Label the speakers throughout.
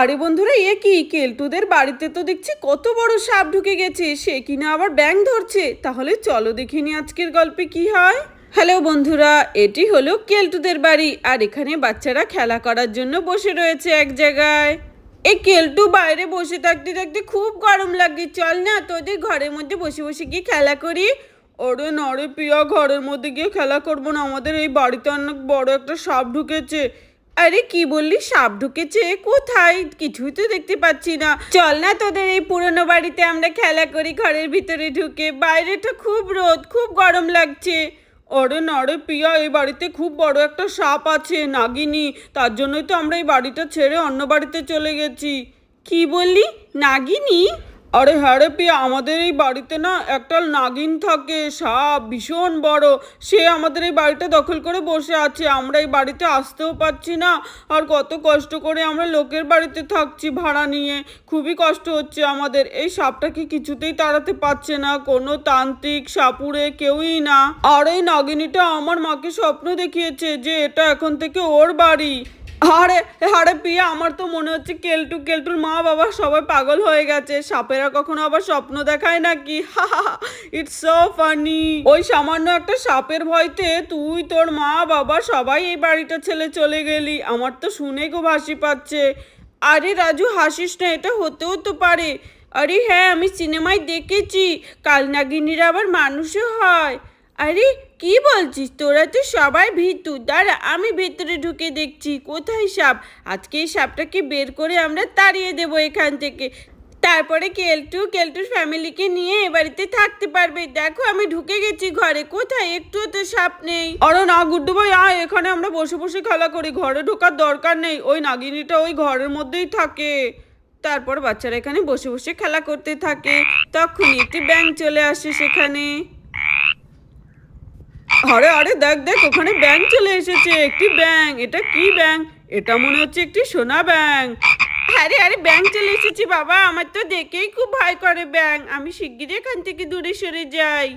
Speaker 1: আরে বন্ধুরা, এ কি? কেলটুদের বাড়িতে তো দেখছি কত বড় সাপ ঢুকে গেছে। সে কিনা আবার ব্যাং ধরছে। তাহলে চলো দেখিনি আজকের গল্পে কি হয়। হ্যালো বন্ধুরা, এটি হলো কেলটুদের বাড়ি। আর এখানে বাচ্চারা খেলা করার জন্য বসে রয়েছে এক জায়গায়। এই কেলটু বাইরে বসে থাকতে থাকতে খুব গরম লাগে। চল না তোদের ঘরের মধ্যে বসে বসে গিয়ে খেলা করি। ওরে নরে পিয়া ঘরের মধ্যে গিয়ে খেলা করব না। আমাদের এই বাড়িতে অনেক বড় একটা সাপ ঢুকেছে। আরে কি বললি? সাপ ঢুকেছে। কোথায়? কিছুই তো দেখতে পাচ্ছি না। চল না তোদের এই পুরনো বাড়িতে আমরা খেলা করি, ঘরের ভিতরে ঢুকে। বাইরেটা খুব রোদ, খুব গরম লাগছে। ওরে নরে পিয়া এই বাড়িতে খুব বড় একটা সাপ আছে, নাগিনী। তার জন্যই তো আমরা এই বাড়িটা ছেড়ে অন্য বাড়িতে চলে গেছি। কি বললি? নাগিনী? আরে হ্যাঁ রে পিয়া আমাদের এই বাড়িতে না একটা নাগিন থাকে সাপ ভীষণ বড়। সে আমাদের এই বাড়িটা দখল করে বসে আছে। আমরা এই বাড়িতে আসতেও পাচ্ছি না। আর কত কষ্ট করে আমরা লোকের বাড়িতে থাকছি ভাড়া নিয়ে। খুবই কষ্ট হচ্ছে আমাদের। এই সাপটাকে কিছুতেই তাড়াতে পারছে না। কোনো তান্ত্রিক সাপুরে কেউই না। আর এই নাগিনীটা আমার মাকে স্বপ্ন দেখিয়েছে যে এটা এখন থেকে ওর বাড়ি। আরে আরে পিয়া, আমার তো মনে হচ্ছে কেলটু, কেলটুর মা বাবা সবাই পাগল হয়ে গেছে। সাপেরা কখনো আবার স্বপ্ন দেখায় নাকি? ইটস সো ফানি ওই সামান্য একটা সাপের ভয়তে তুই, তোর মা বাবা সবাই এই বাড়িটা ছেলে চলে গেলি। আমার তো শুনে খুব হাসি পাচ্ছে। আরে রাজু, হাসিস না, এটা হতেও তো পারে। আরে হ্যাঁ আমি সিনেমায় দেখেছি। কালনাগিনীরা আবার মানুষও হয়। আরে, কি বলছিস? তোরা তো সবাই ভিতু। দাঁড়া, আমি ভেতরে ঢুকে দেখছি। কোথায় সাপ? আজকে এই সাপটাকে বের করে আমরা তাড়িয়ে দেবো এখান থেকে। তারপরে কেলটু, কেলটুর ফ্যামিলিকে নিয়ে এ বাড়িতে থাকতে পারবে। দেখো, আমি ঢুকে গেছি ঘরে। কোথায়? একটুও তো সাপ নেই। আরে না গুড্ডু ভাই আয়। এখানে আমরা বসে বসে খেলা করি। ঘরে ঢোকার দরকার নেই। ওই নাগিনীটা ওই ঘরের মধ্যেই থাকে। তারপর বাচ্চারা এখানে বসে বসে খেলা করতে থাকে। তখনই একটি ব্যাঙ চলে আসে সেখানে। আরে আরে, দেখ দেখ, ওখানে ব্যাং চলে এসেছে, একটি ব্যাং এটা কি ব্যাং এটা মনে হচ্ছে একটি সোনা ব্যাং আরে আরে ব্যাং চলে এসেছি বাবা, আমার তো দেখেই খুব ভয় করে ব্যাং আমি শিগগিরই এখান থেকে দূরে সরে যাই।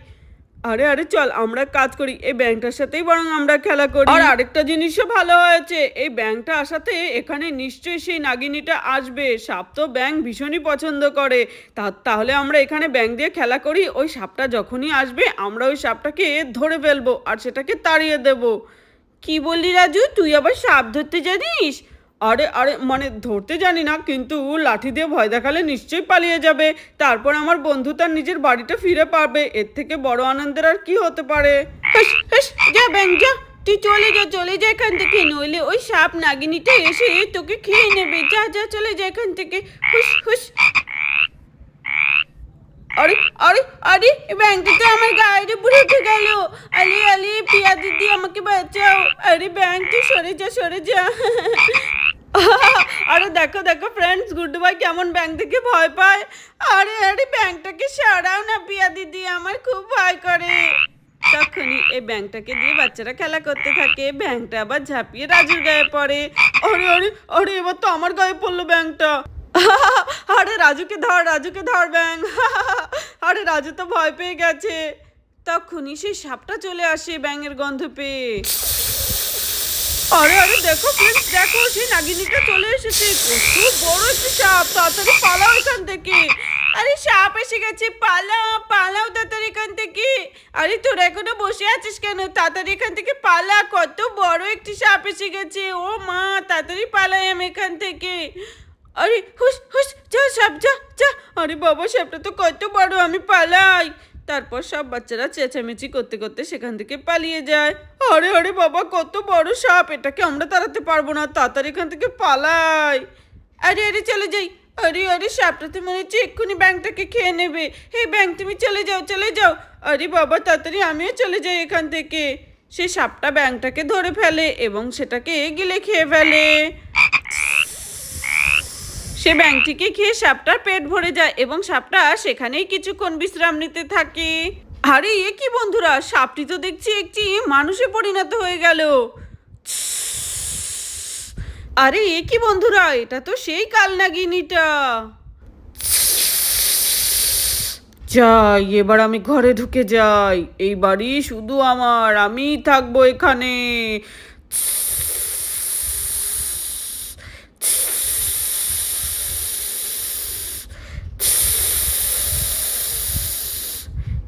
Speaker 1: আরে আরে চল, আমরা কাজ করি। এই ব্যাংকটার সাথেই বরং আমরা খেলা করি। আর আরেকটা জিনিসও ভালো হয়েছে। এই ব্যাংকটা আসাতে এখানে নিশ্চয়ই সেই নাগিনীটা আসবে। সাপ তো ব্যাংক ভীষণই পছন্দ করে। তা- তাহলে আমরা এখানে ব্যাংক দিয়ে খেলা করি। ওই সাপটা যখনই আসবে, আমরা ওই সাপটাকে ধরে ফেলব আর সেটাকে তাড়িয়ে দেব। কি বললি রাজু? তুই আবার সাপ ধরতে জানিস? আরে আরে মানে ধরতে জানি না, কিন্তু লাঠি দিয়ে ভয় দেখালে নিশ্চয়ই পালিয়ে যাবে। তারপর আমার বন্ধু তার নিজের বাড়িটা ফিরে পাবে। এর থেকে বড় আনন্দের আর কি হতে পারে? যা, ব্যাং, যা। তুই চলে যা চলে যা এখান থেকে। নইলে ওই সাপ নাগিনীটা এসে তোকে খেয়ে নেবে। যা যা, চলে যা এখান থেকে। হুস হুস। আরে আরে আরে ব্যাংকটা তো আমার গায়ের উপর উঠে গেল। আরে আরে পিয়া দিদি আমাকে বাঁচাও। আরে ব্যাংক সরে যা সরে যা। আরে দেখো দেখো ফ্রেন্ডস গুড্ডু ভাই কেমন ব্যাংক থেকে ভয় পায়? আরে আরে, ব্যাংকটাকে সরাও না পিয়া দিদি, আমার খুব ভয় করে। তখনই এই ব্যাংকটাকে দিয়ে বাচ্চারা খেলা করতে থাকে। ব্যাংকটা আবার ঝাঁপিয়ে রাজুর গায়ে পড়ে। আরে আরে আরে, এবার তো আমার গায়ে পড়ল ব্যাংকটা। আরে, রাজুকে ধর রাজুকে ধর ব্যাং আরে, রাজু তো ভয় পেয়ে গেছে। তখনই সেই সাপটা চলে আসে ব্যাঙের গন্ধ পেয়ে। আরে আরে, দেখো ফ্রেন্ডস দেখো, সেই নাগিনীটা চলে এসেছে। কত বড় একটা সাপ, তাড়াতাড়ি পালাও এখান থেকে। আরে, সাপ এসে গেছে, পালাও পালাও তাড়াতাড়ি এখান থেকে। আরে, তোরা এখনও বসে আছিস কেন? তাড়াতাড়ি এখান থেকে পালা, কত বড় একটি সাপ এসে গেছে। ও মা, তাড়াতাড়ি পালাই আমি এখান থেকে। আরে হুস হুস যা সাপ, যা যা। আরে বাবা, সাপটা তো কত বড়, আমি পালাই। তারপর সব বাচ্চারা চেঁচামেচি করতে করতে সেখান থেকে পালিয়ে যায়। আরে আরে বাবা, কত বড় সাপ! এটাকে আমরা তাড়াতে পারব না, তাড়াতাড়ি এখান থেকে পালাই। আরে আরে, চলে যাই। আরে আরে সাপটা তো মনে হচ্ছে এক্ষুনি ব্যাংকটাকে খেয়ে নেবে। হে ব্যাংক, তুমি চলে যাও চলে যাও। আরে বাবা, তাড়াতাড়ি আমিও চলে যাই এখান থেকে। সে সাপটা ব্যাংকটাকে ধরে ফেলে এবং সেটাকে গিলে খেয়ে ফেলে। সে ব্যাংকটিকে খেয়ে সাপটার পেট ভরে যায় এবং সাপটা সেখানেই কিছুক্ষণ বিশ্রাম নিতে থাকে। আরে, এ কি বন্ধুরা? সাপটি তো দেখছি একটি মানুষে পরিণত হয়ে গেল। আরে, এ কি বন্ধুরা? এটা তো সেই কালনাগিনীটা। যাই, এবার আমি ঘরে ঢুকে যাই। এই বাড়ি শুধু আমার, আমিই থাকব এখানে।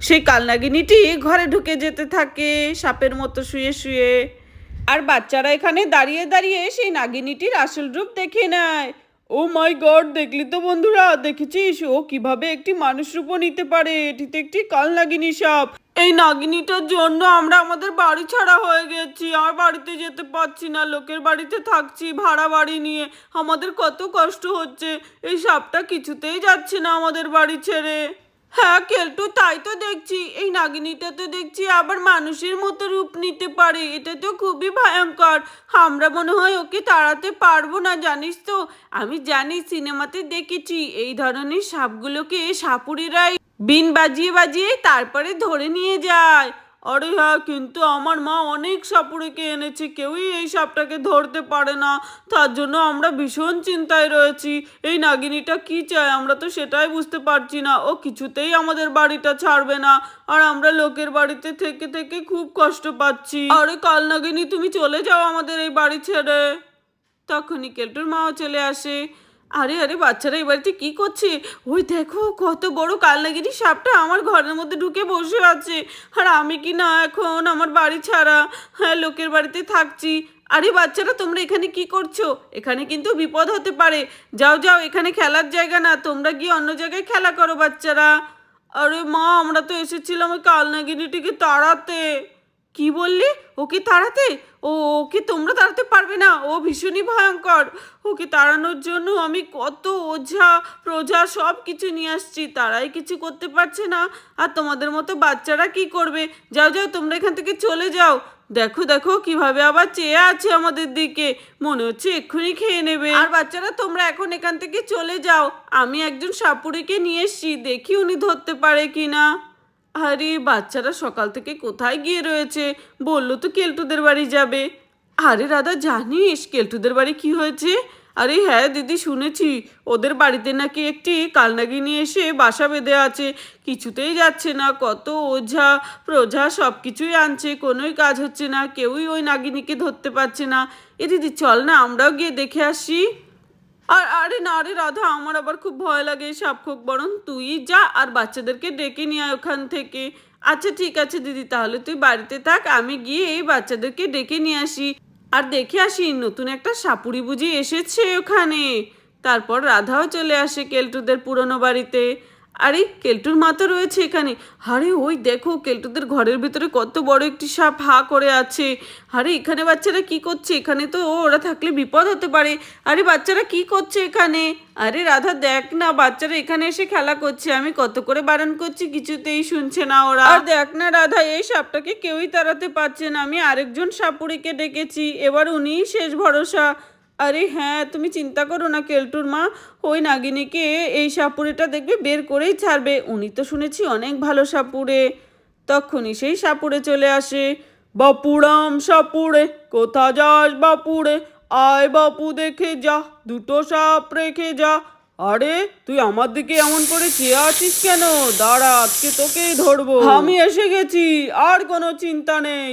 Speaker 1: সেই কালনাগিনীটি ঘরে ঢুকে যেতে থাকে, সাপের মতো শুয়ে শুয়ে। আর বাচ্চারা এখানে দাঁড়িয়ে দাঁড়িয়ে সেই নাগিনীটির আসল রূপ দেখে নেয়। ও মাই গড, দেখলি তো বন্ধুরা, দেখেছিস? ও কীভাবে একটি মানুষ রূপও নিতে পারে? এটিতে একটি কাল নাগিনী সাপ। এই নাগিনীটার জন্য আমরা আমাদের বাড়ি ছাড়া হয়ে গেছি। আর বাড়িতে যেতে পারছি না, লোকের বাড়িতে থাকছি, ভাড়া বাড়ি নিয়ে। আমাদের কত কষ্ট হচ্ছে। এই সাপটা কিছুতেই যাচ্ছে না আমাদের বাড়ি ছেড়ে। হ্যাঁ কেলটু, তাই তো দেখছি। এই নাগিনীটা তো দেখছি আবার মানুষের মতো রূপ নিতে পারে। এটা তো খুবই ভয়ঙ্কর। আমরা মনে হয় ওকে তাড়াতে পারব না, জানিস তো? আমি জানি, সিনেমাতে দেখেছি। এই ধরনের সাপগুলোকে সাপুরেরাই বিন বাজিয়ে বাজিয়ে তারপরে ধরে নিয়ে যায়। আরে হ্যাঁ কিন্তু আমার মা অনেক সাপুড়েকে এনেছে। কেউই এই সাপটাকে ধরতে পারে না। তার জন্য আমরা ভীষণ চিন্তায় রয়েছি। এই নাগিনীটা কি চায়? আমরা তো সেটাই বুঝতে পারছি না। ও কিছুতেই আমাদের বাড়িটা ছাড়বে না। আর আমরা লোকের বাড়িতে থেকে থেকে খুব কষ্ট পাচ্ছি। আরে কাল নাগিনী, তুমি চলে যাও আমাদের এই বাড়ি ছেড়ে। তখনই কেলটুর মাও চলে আসে। আরে আরে, বাচ্চারা, এই বাড়িতে কি করছে? ওই দেখো, কত বড় কালনাগিরি সাপটা আমার ঘরের মধ্যে ঢুকে বসে আছে। আর আমি কি না এখন আমার বাড়ি ছাড়া হ্যাঁ লোকের বাড়িতে থাকছি? আরে, বাচ্চারা, তোমরা এখানে কি করছ? এখানে কিন্তু বিপদ হতে পারে। যাও যাও, এখানে খেলার জায়গা না, তোমরা গিয়ে অন্য জায়গায় খেলা করো, বাচ্চারা। আরে মা, আমরা তো এসেছিলাম ওই কালনাগিনিটিকে তাড়াতে। কি বললি? ওকে তাড়াতে? ও, ওকে তোমরা তাড়াতে পারবে না। ও ভীষণই ভয়ঙ্কর। ওকে তাড়ানোর জন্য আমি কত ওঝা, প্রজা সব কিছু নিয়ে আসছি। তারাই কিছু করতে পারছে না। আর তোমাদের মতো বাচ্চারা কি করবে? যাও যাও, তোমরা এখান থেকে চলে যাও। দেখো দেখো কীভাবে আবার চেয়ে আছে আমাদের দিকে। মনে হচ্ছে এক্ষুনি খেয়ে নেবে। আর বাচ্চারা, তোমরা এখন এখান থেকে চলে যাও। আমি একজন সাপুরিকে নিয়ে এসছি। দেখি উনি ধরতে পারে কিনা। আরে, বাচ্চারা সকাল থেকে কোথায় গিয়ে রয়েছে? বলল তো কেলটুদের বাড়ি যাবে। আরে দাদা জানিস কেলটুদের বাড়ি কি হয়েছে? আরে হ্যাঁ দিদি শুনেছি। ওদের বাড়িতে নাকি একটি কালনাগিনী এসে বাসা বেঁধে আছে। কিছুতেই যাচ্ছে না, কত ওঝা প্রজা সব কিছুই আনছে, কোনোই কাজ হচ্ছে না, কেউই ওই নাগিনীকে ধরতে পারছে না। এ দিদি, চল না, আমরাও গিয়ে দেখে আসি। আর আরে না রে রাধা, আমার আবার খুব ভয় লাগে সাপ খোক বরং তুই যা আর বাচ্চাদেরকে ডেকে নিয়ে আয় ওখান থেকে। আচ্ছা ঠিক আছে দিদি, তাহলে তুই বাড়িতে থাক, আমি গিয়ে এই বাচ্চাদেরকে ডেকে নিয়ে আসি। আর দেখে আসি, নতুন একটা সাপুরি বুঝি এসেছে ওখানে। তারপর রাধাও চলে আসে কেলটুদের পুরনো বাড়িতে। আরে, কেলটুর মা তো রয়েছে এখানে। আরে, ওই দেখো, কেলটুদের ঘরের ভিতরে কত বড় একটি সাপ হা করে আছে। আরে, এখানে বাচ্চারা কি করছে? এখানে তো ওরা থাকলে বিপদ হতে পারে। আরে, বাচ্চারা কি করছে এখানে? আরে, রাধা, দেখ না, বাচ্চারা এখানে এসে খেলা করছে। আমি কত করে বারণ করছি কিছুতেই শুনছে না ওরা। আর দেখ না, রাধা, এই সাপটাকে কেউই তাড়াতে পারছে না। আমি আরেকজন সাপুরিকে ডেকেছি। এবার উনিই শেষ ভরসা। আরে হ্যাঁ তুমি চিন্তা করো না, কেলটুর মা ওই নাগিনীকে এই সাপুরেটা দেখবে, বের করেই ছাড়বে। উনি তো শুনেছি অনেক ভালো সাপুরে তখনই সেই সাপুরে চলে আসে। বাপুরাম সাপুরে কোথা যাস বাপুরে আয় বাপু দেখে যা, দুটো সাপ রেখে যা। আরে, তুই আমার দিকে এমন করে চেয়ে আছিস কেন? দাঁড়া, আজকে তোকেই ধরবো। আমি এসে গেছি, আর কোনো চিন্তা নেই।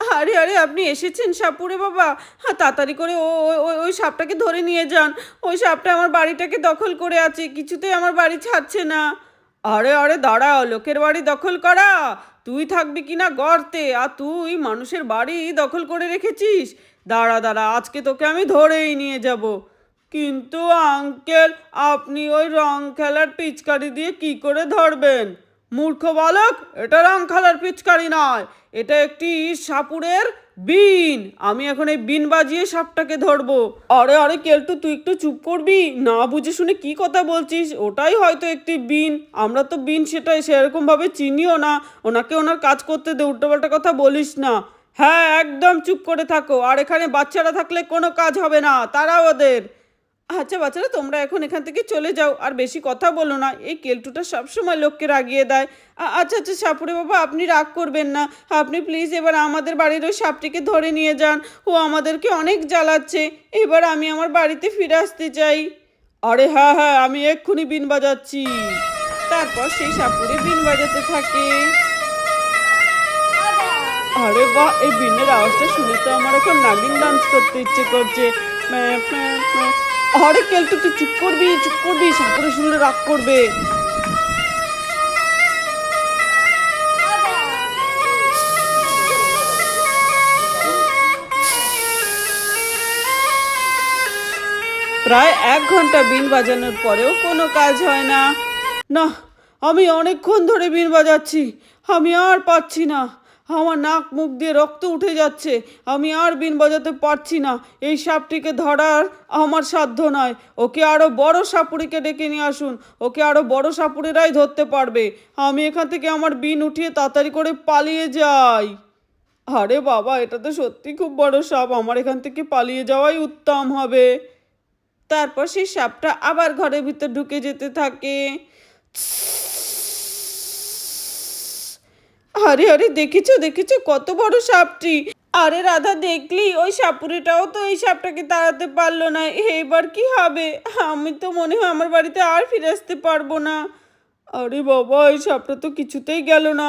Speaker 1: আরে আরে, আপনি এসেছেন সাপুরে বাবা। হ্যাঁ তাড়াতাড়ি করে ও ওই ওই সাপটাকে ধরে নিয়ে যান। ওই সাপটা আমার বাড়িটাকে দখল করে আছে, কিছুতেই আমার বাড়ি ছাড়ছে না। আরে আরে, দাঁড়াও, লোকের বাড়ি দখল করা। তুই থাকবি কিনা গর্তে, আর তুই মানুষের বাড়ি দখল করে রেখেছিস? দাঁড়া দাঁড়া, আজকে তোকে আমি ধরেই নিয়ে যাব। কিন্তু আঙ্কেল, আপনি ওই রং খেলার পিচকারি দিয়ে কি করে ধরবেন? মূর্খ বালক, এটা রং খেলার পিচকারি নয়। এটা একটি সাপুরের বিন। আমি এখন এই বিন বাজিয়ে সাপটাকে ধরবো। আরে আরে, কেলটু, তুই একটু চুপ করবি? না বুঝে শুনে কি কথা বলছিস? ওটাই হয়তো একটি বিন। আমরা তো বিন সেটাই সেরকম ভাবে চিনিও না। ওনাকে ওনার কাজ করতে দে, উল্টোপাল্টা কথা বলিস না। হ্যাঁ একদম চুপ করে থাকো। আর এখানে বাচ্চারা থাকলে কোনো কাজ হবে না। তারাও ওদের। আচ্ছা বাচ্চারা, তোমরা এখন এখান থেকে চলে যাও, আর বেশি কথা বলো না। এই কেলটুটা সবসময় লোককে রাগিয়ে দেয়। আচ্ছা আচ্ছা সাপুরে বাবা, আপনি রাগ করবেন না। আপনি প্লিজ এবার আমাদের বাড়ির ওই সাপটিকে ধরে নিয়ে যান। ও আমাদেরকে অনেক জ্বালাচ্ছে। এবার আমি আমার বাড়িতে ফিরে আসতে চাই। আরে হ্যাঁ হ্যাঁ আমি এক্ষুনি বিন বাজাচ্ছি। তারপর সেই সাপুরে বিন বাজাতে থাকে। আরে বাহ, এই বিনের আওয়াজটা শুনে তো আমার এখন নাগিন ডান্স করতে ইচ্ছে করছে। আরে কেলটু তুই চুপ করবি চুপ করবি সাপুরে শুনলে রাগ করবে। প্রায় এক ঘণ্টা বিন বাজানোর পরেও কোনো কাজ হয় না। না, আমি অনেকক্ষণ ধরে বিন বাজাচ্ছি, আমি আর পাচ্ছি না। আমার নাক মুখ দিয়ে রক্ত উঠে যাচ্ছে। আমি আর বিন বাজাতে পারছি না। এই সাপটিকে ধরার আমার সাধ্য নয়। ওকে আরও বড় সাপুরিকে ডেকে নিয়ে আসুন। ওকে আরও বড় সাপুরেরাই ধরতে পারবে। আমি এখান থেকে আমার বিন উঠিয়ে তাড়াতাড়ি করে পালিয়ে যাই। আরে বাবা, এটা তো সত্যি খুব বড় সাপ। আমার এখান থেকে পালিয়ে যাওয়াই উত্তম হবে। তারপর সেই সাপটা আবার ঘরের ভিতর ঢুকে যেতে থাকে। আরে আরে, দেখেছ দেখেছ, কত বড় সাপটি। আরে, রাধা দেখলি ওই সাপুরিটাও তো এই সাপটাকে তাড়াতে পারল না। এবার কি হবে? আমি তো মনে হয় আমার বাড়িতে আর ফিরে আসতে পারব না। আরে বাবা, এই সাপটা তো কিছুতেই গেল না।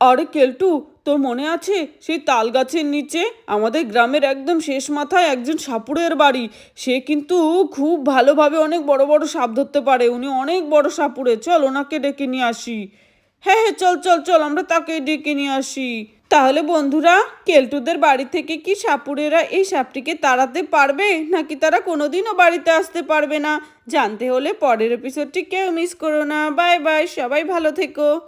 Speaker 1: আরে, কেলটু, তোর মনে আছে? সেই তাল গাছের নিচে, আমাদের গ্রামের একদম শেষ মাথায় একজন সাপুরের বাড়ি। সে কিন্তু খুব ভালোভাবে অনেক বড় বড় সাপ ধরতে পারে। উনি অনেক বড় সাপুরে। চল ওনাকে ডেকে নিয়ে আসি। হ্যাঁ হ্যাঁ চল চল চল, আমরা তাকে ডেকে নিয়ে আসি। তাহলে বন্ধুরা, কেলটুদের বাড়ি থেকে কি সাপুরেরা এই সাপটিকে তাড়াতে পারবে? নাকি তারা কোনোদিনও বাড়িতে আসতে পারবে না? জানতে হলে পরের এপিসোডটি কেউ মিস করো না। বাই বাই সবাই ভালো থেকো।